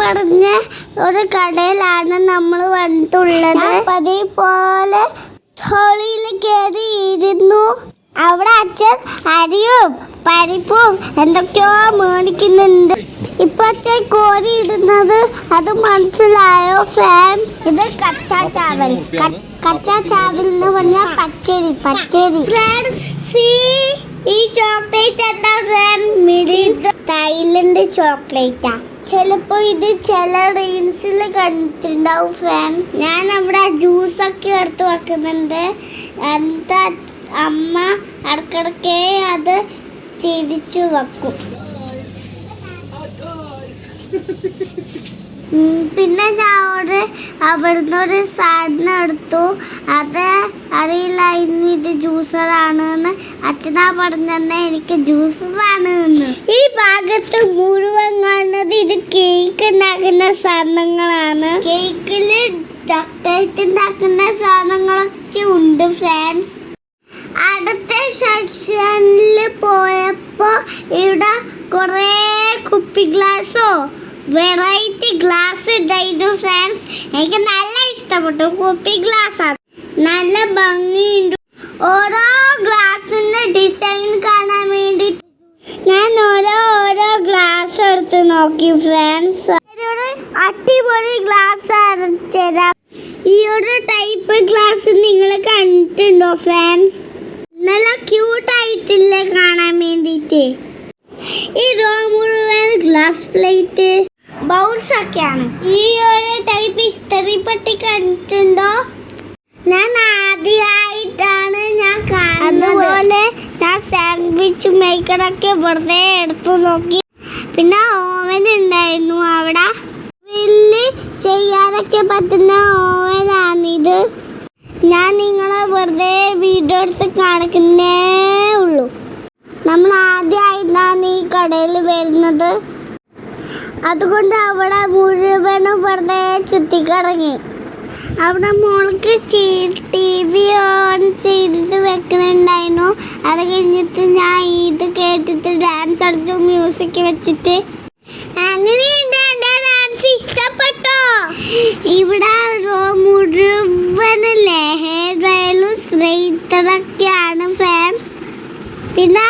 പറഞ്ഞ ഒരു കടയിലാണ് നമ്മൾ വന്നിട്ടുള്ളത്. പതിപോലെ ഹോളിയിൽ കയറി ഇരുന്നു അവിടെ അച്ഛൻ അരിയും പരിപ്പും എന്തൊക്കെയോ മേടിക്കുന്നുണ്ട്. ഇപ്പൊ അച്ഛൻ കോരി ഇടുന്നത് അത് മനസ്സിലായോ ഫ്രണ്ട്സ് ഇത് കച്ചാ ചാവൽ. കച്ചാ ചാവൽ എന്ന് പറഞ്ഞാൽ പച്ചരി പച്ചരി. ഫ്രാൻസ് ഈ ചോക്ലേറ്റ് എന്താ ഫ്രാൻസ് തായ്ലൻഡ് ചോക്ലേറ്റാ ചിലപ്പോ ഇത് ചില റീൽസിൽ കണ്ടിട്ടുണ്ടാവും ഫ്രണ്ട്സ് ഞാൻ അവിടെ ജ്യൂസ് ഒക്കെ എടുത്ത് വെക്കുന്നുണ്ട്. എന്താ അമ്മ ഇടക്കിടക്കേ അത് തിരിച്ചു വെക്കും. പിന്നെ ഞാൻ അവിടെ അവിടുന്ന് ഒരു സാധനം എടുത്തു. അത് അറിയില്ലായിരുന്നിട്ട് ജ്യൂസറാണെന്ന്. അച്ഛനാ പറഞ്ഞെന്നെ എനിക്ക് ജ്യൂസറാണ് എന്ന് ഈ ഭാഗത്ത് മുഴുവൻ കാണുന്നത് ഇത് കേക്ക് ഉണ്ടാക്കുന്ന സാധനങ്ങളാണ്. കേക്കിൽ ഡക്കറ്റ് ഉണ്ടാക്കുന്ന സാധനങ്ങളൊക്കെ ഉണ്ട് ഫ്രണ്ട്സ് അടുത്ത സെക്ഷനിൽ പോയപ്പോ ഇവിടെ കുറേ കുപ്പി ഗ്ലാസ്സോ വെറൈറ്റി ഗ്ലാസ് ഉണ്ടായിരുന്നു ഫ്രണ്ട്സ് എനിക്ക് നല്ല ഇഷ്ടപ്പെട്ടു. കുപ്പി ഗ്ലാസ് ആണ്. നല്ല ഭംഗിയുണ്ട്. ഓരോ ഗ്ലാസിന്റെ ഡിസൈൻ കാണാൻ വേണ്ടി ഞാൻ ഓരോ ഓരോ ഗ്ലാസ് എടുത്ത് നോക്കി ഫ്രണ്ട്സ് അടിപൊളി ഗ്ലാസ് അരച്ചുതരാം ഈ ഒരു ടൈപ്പ് ഗ്ലാസ് നിങ്ങൾ കണ്ടിട്ടുണ്ടോ ഫ്രണ്ട്സ് നല്ല ക്യൂട്ട് ആയിട്ടില്ലേ കാണാൻ വേണ്ടിയിട്ട്. ഈ റോ മുഴുവൻ ഗ്ലാസ് പ്ലേറ്റ് ബൗൾസ് ഒക്കെയാണ് ഈ ഒരു ടൈപ്പ് ഹിസ്റ്ററി പട്ടി കണ്ടിട്ടുണ്ടോ? ഞാൻ ആദ്യമായിട്ടാണ് ഞാൻ കാണുന്നത്. അതുപോലെ ഞാൻ സാൻഡ്വിച്ച് മേക്കറൊക്കെ വെറുതെ എടുത്തു നോക്കി. പിന്നെ ഓവൻ ഉണ്ടായിരുന്നു അവിടെ. വലിയ ചെയ്യാനൊക്കെ പറ്റുന്ന ഓവനാണിത് ഞാൻ നിങ്ങളെ വെറുതെ വീഡിയോ എടുത്ത് കാണിക്കുന്നേ ഉള്ളൂ. നമ്മൾ ആദ്യമായിട്ടാണ് ഈ കടയിൽ വരുന്നത്. അതുകൊണ്ട് അവിടെ മുഴുവനും വെറുതെ ചുറ്റിക്കറങ്ങി. അവിടെ മോൾക്ക് ടി വി ഓൺ ചെയ്തിട്ട് വെക്കുന്നുണ്ടായിരുന്നു. അത് കഴിഞ്ഞിട്ട് ഞാൻ ഇത് കേട്ടിട്ട് ഡാൻസ് കളിച്ചു മ്യൂസിക് വെച്ചിട്ട്. അങ്ങനെയുണ്ട് ഡാൻസ് ഇഷ്ടപ്പെട്ടോ? ഇവിടെ മുഴുവനല്ലേ ഹെയർ ഡ്രയലും സ്ട്രെയിറ്ററൊക്കെയാണ് ഫ്രണ്ട്സ് പിന്നെ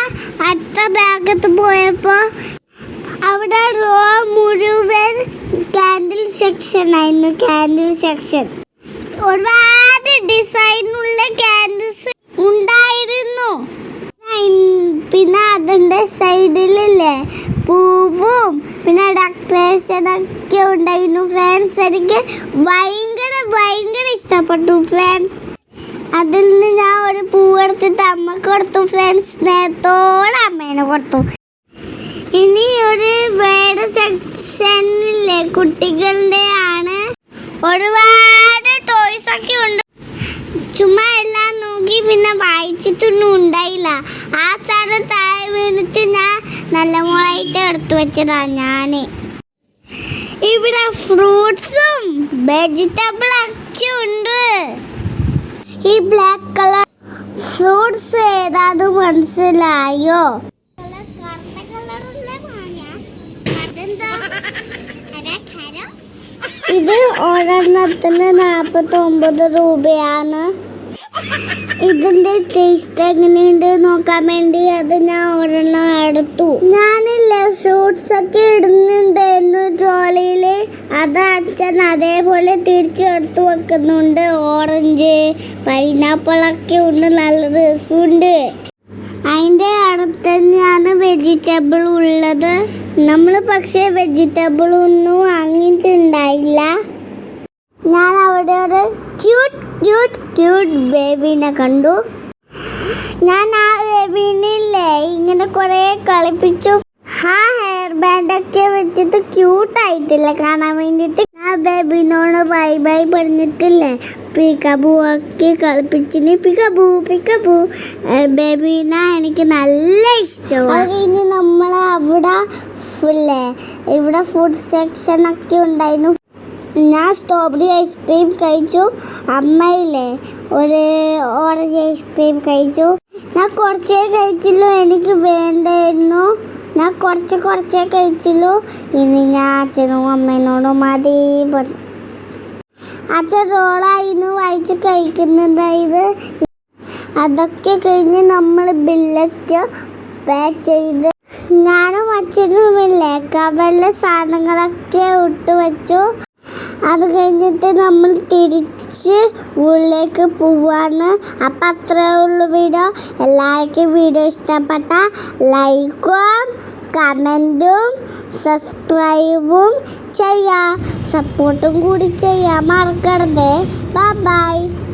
അടുത്ത ഭാഗത്ത് പോയപ്പോൾ അവിടെ റോ മുഴുവൻ കാൻഡിൽ സെക്ഷൻ ആയിരുന്നു കാൻഡിൽ സെക്ഷൻ ഒരുപാട് ഡിസൈനുള്ള കാൻഡിൽസ് ഉണ്ടായിരുന്നു. പിന്നെ അതിന്റെ സൈഡിലില്ലേ പൂവും പിന്നെ ഡെക്കറേഷൻ ഒക്കെ ഉണ്ടായിരുന്നു. ഫ്രണ്ട്സ് എനിക്ക് ഭയങ്കര ഭയങ്കര ഇഷ്ടപ്പെട്ടു ഫ്രണ്ട്സ് അതിൽ നിന്ന് ഞാൻ ഒരു പൂവെടുത്തിട്ട് അമ്മയ്ക്ക് കൊടുത്തു ഫ്രണ്ട്സ് നേരത്തോടെ അമ്മേനെ കൊടുത്തു. ഇനി ഒരു വേറെ സെക്ഷനിലെ കുട്ടികളുടെ ആണ് ഒരുപാട് ടോയ്സ് ഒക്കെ ഉണ്ട്. ചുമ്മാ എല്ലാം നോക്കി പിന്നെ വായിച്ചിട്ടൊന്നും ഉണ്ടായില്ല. ആ സാധനം താഴെ വീണിട്ട് ഞാൻ നല്ല മോളായിട്ട് എടുത്തു വെച്ചതാ ഞാൻ. ഇവിടെ ഫ്രൂട്ട്സും വെജിറ്റബിൾ ഒക്കെ ഉണ്ട്. ഈ ബ്ലാക്ക് കളർ ഫ്രൂട്ട്സ് ഏതാണ്ട് മനസ്സിലായോ? ഇത് ഒരെണ്ണത്തിന് നാൽപ്പത്തി ഒമ്പത് രൂപയാണ്. ഇതിന്റെ ടേസ്റ്റ് എങ്ങനെയുണ്ട് നോക്കാൻ വേണ്ടി അത് ഞാൻ ഒരെണ്ണം എടുത്തു. ഞാനില്ലേ ഫ്രൂട്ട്സ് ഒക്കെ ഇടുന്നുണ്ടായിരുന്നു ട്രോളിയിൽ. അത് അച്ഛൻ അതേപോലെ തിരിച്ചെടുത്ത് വെക്കുന്നുണ്ട്. ഓറഞ്ച് പൈനാപ്പിൾ ഒക്കെ ഉണ്ട്. നല്ല രസമുണ്ട്. അതിന്റെ അടുത്ത് തന്നെയാണ് വെജിറ്റബിൾ ഉള്ളത്. നമ്മൾ പക്ഷേ വെജിറ്റബിൾ ഒന്നും വാങ്ങിയിട്ടുണ്ടായില്ല. ഞാൻ അവിടെ ഒരു ക്യൂട്ട് ക്യൂട്ട് ക്യൂട്ട് ബേബിനെ കണ്ടു. ഞാൻ ആ ബേബിനില്ലേ ഇങ്ങനെ കുറേ കളിപ്പിച്ചു. ആ ഹെയർ ബാൻഡൊക്കെ വെച്ചിട്ട് ക്യൂട്ടായിട്ടില്ല കാണാൻ വേണ്ടിയിട്ട് ആ ബേബിനോട് ബൈ ബൈ പറഞ്ഞിട്ടില്ലേ? പിക്കബു ഒക്കെ കളിപ്പിച്ചിന്. പിക്കബു പിക്കബു. ബേബിന എനിക്ക് നല്ല ഇഷ്ടമാണ് അത് കഴിഞ്ഞ് നമ്മൾ അവിടെ ഫുല്ലേ? ഇവിടെ ഫുഡ് സെക്ഷൻ ഒക്കെ ഉണ്ടായിരുന്നു. ഞാൻ സ്ട്രോബെറി ഐസ്ക്രീം കഴിച്ചു. അമ്മയില്ലേ? ഒരു ഓറഞ്ച് ഐസ്ക്രീം കഴിച്ചു. ഞാൻ കുറച്ചേ കഴിച്ചുള്ളൂ എനിക്ക് വേണ്ടായിരുന്നു. ഞാൻ കുറച്ച് കുറച്ചേ കഴിച്ചുള്ളൂ. ഇനി ഞാൻ അച്ഛനും അമ്മേനോടും മതി. അച്ഛൻ റോളായിരുന്നു വായിച്ച് കഴിക്കുന്നതായത് അതൊക്കെ കഴിഞ്ഞ് നമ്മൾ ബില്ലൊക്കെ പേ ചെയ്ത് ഞാനും അച്ഛനും ഇല്ലേ? കവറിലെ സാധനങ്ങളൊക്കെ ഇട്ട് വെച്ചു. അത് കഴിഞ്ഞിട്ട് നമ്മൾ തിരിച്ച് ഉള്ളിലേക്ക് പോവാന്ന്. അപ്പം അത്രേ ഉള്ളൂ വീഡിയോ. എല്ലാവർക്കും വീഡിയോ ഇഷ്ടപ്പെട്ട ലൈക്കും കമന്റും സബ്സ്ക്രൈബും ചെയ്യാം. സപ്പോർട്ടും കൂടി ചെയ്യാൻ മറക്കരുതേ. ബൈ.